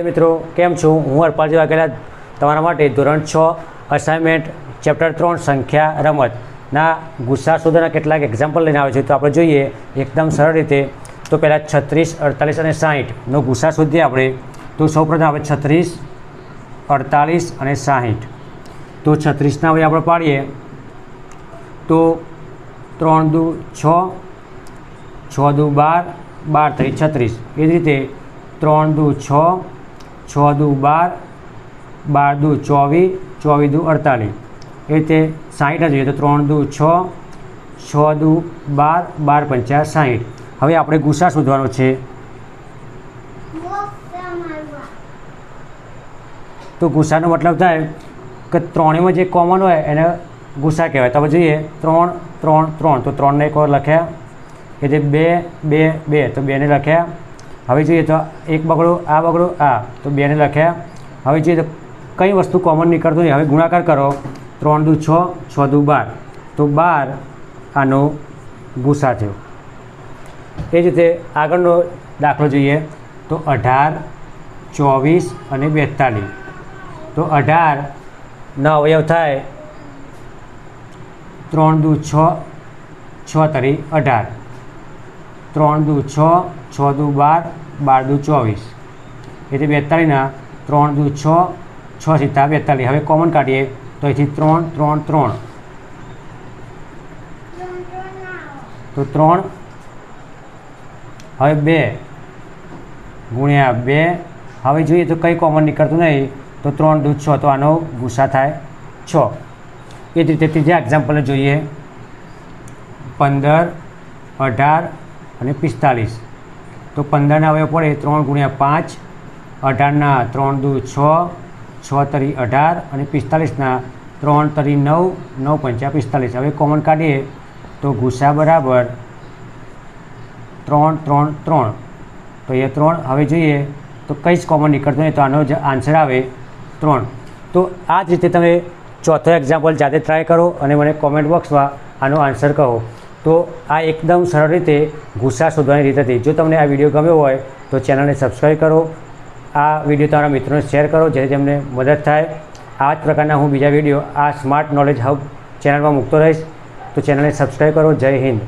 મિત્રો, કેમ છું? હું હરપાલજી વાઘેલા તમારા માટે ધોરણ છ અસાઇનમેન્ટ ચેપ્ટર ત્રણ, સંખ્યા રમતના ગુસ્સા સુધીના કેટલાક એક્ઝામ્પલ લઈને આવે છે. તો આપણે જોઈએ, એકદમ સરળ રીતે, તો પહેલાં છત્રીસ, અડતાલીસ અને સાહીઠનો ગુસ્સા શોધીએ આપણે. તો સૌપ્રથમ આપણે છત્રીસ, અડતાલીસ અને સાહીઠ. તો છત્રીસના હવે આપણે પાડીએ. તો ત્રણ દુ, છ છ દુ બાર બાર, ત્રીસ, છત્રીસ. એ જ રીતે ત્રણ દુ, છ છ દુ બાર બાર દુ ચોવીસ ચોવીસ દુ અડતાલીસ. એ રીતે સાહીઠ જોઈએ તો ત્રણ દુ છ છ દુ બાર બાર પંચા સાહીઠ. હવે આપણે ગુસ્સા શોધવાનો છે. તો ગુસ્સાનો મતલબ થાય કે ત્રણેયમાં જે કોમન હોય એને ગુસ્સા કહેવાય. તો આપણે જોઈએ, ત્રણ ત્રણ ત્રણ. તો ત્રણને એક વાર લખ્યા. એ જે બે બે બે, તો બેને લખ્યા. હવે જોઈએ તો એક બગડો, આ બગડો, આ. તો બેને લખ્યા, હવે જોઈએ તો કઈ વસ્તુ કોમન નીકળતું નહીં હવે ગુણાકાર કરો. ત્રણ દુ છ છ દુ બાર. તો બાર આનો ગુસા થયો. એ જ રીતે આગળનો દાખલો જોઈએ. તો અઢાર, ચોવીસ અને બેતાલીસ. તો અઢારના અવયવ થાય ત્રણ દુ છ છ તરી અઢાર. ત્રણ દુ છ છ દુ બાર બાર દુ ચોવીસ. એટલે બેતાળીસના ત્રણ દુ છ છ સીતા બેતાળીસ. હવે કોમન કાઢીએ, તો અહીંથી ત્રણ ત્રણ ત્રણ. તો ત્રણ, હવે બે, ગુણ્યા બે. હવે જોઈએ તો કંઈ કોમન નીકળતું નહીં, તો ત્રણ દૂધ છ, તો આનો ગુસ્સા થાય છ. એ જ રીતે ત્રીજા એક્ઝામ્પલ જોઈએ. પંદર, અઢાર અને પિસ્તાલીસ. તો પંદરના અવયવ પડે ત્રણ ગુણ્યા પાંચ, અઢારના ત્રણ દુ છ છ તરી અઢાર અને પિસ્તાલીસના ત્રણ તરી નવ નવ પંચા પિસ્તાલીસ. હવે કોમન કાઢીએ તો ગુસ્સા બરાબર ત્રણ ત્રણ ત્રણ. તો એ ત્રણ. હવે જોઈએ તો કંઈ જ કોમન નીકળતું નહીં તો આનો જ આન્સર આવે ત્રણ. તો આ જ રીતે તમે ચોથો એક્ઝામ્પલ જાતે ટ્રાય કરો અને મને કોમેન્ટ બોક્સમાં આનો આન્સર કહો. તો આ એકદમ સરળ રીતે ગુસ્સા શોધવાની રીત હતી. જો તમને આ વીડિયો ગમ્યો હોય, તો ચેનલને સબસ્ક્રાઈબ કરો. આ વીડિયો તમારા મિત્રોને શેર કરો, જેથી તેમને મદદ થાય. આ જ પ્રકારના હું બીજા વીડિયો, આ સ્માર્ટ નોલેજ હબ ચેનલમાં મૂકતો રહીશ. તો ચેનલને સબસ્ક્રાઈબ કરો. જય હિન્દ.